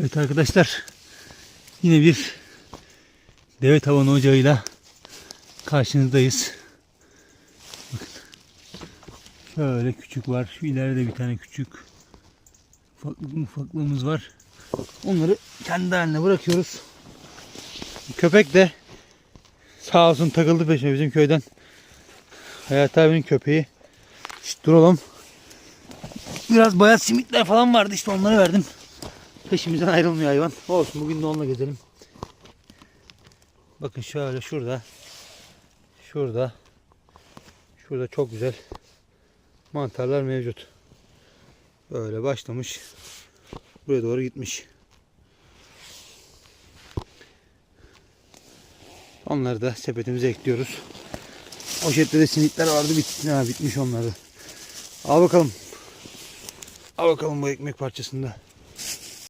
Evet arkadaşlar yine bir deve tavan ocağıyla karşınızdayız. Bakın. Şöyle küçük var. Şu ileride bir tane küçük ufaklık ufaklığımız var. Onları kendi haline bırakıyoruz. Köpek de sağ olsun takıldı peşime bizim köyden. Hayat abinin köpeği. Şşt, dur. Biraz bayat simitler falan vardı işte onları verdim. Peşimizden ayrılmıyor hayvan. Olsun bugün de onunla gezelim. Bakın şöyle şurada. Şurada. Şurada çok güzel mantarlar mevcut. Böyle başlamış. Buraya doğru gitmiş. Onları da sepetimize ekliyoruz. Poşette de simitler vardı bitti. Ha, bitmiş onlar da. Al bakalım. Al bakalım bu ekmek parçasında.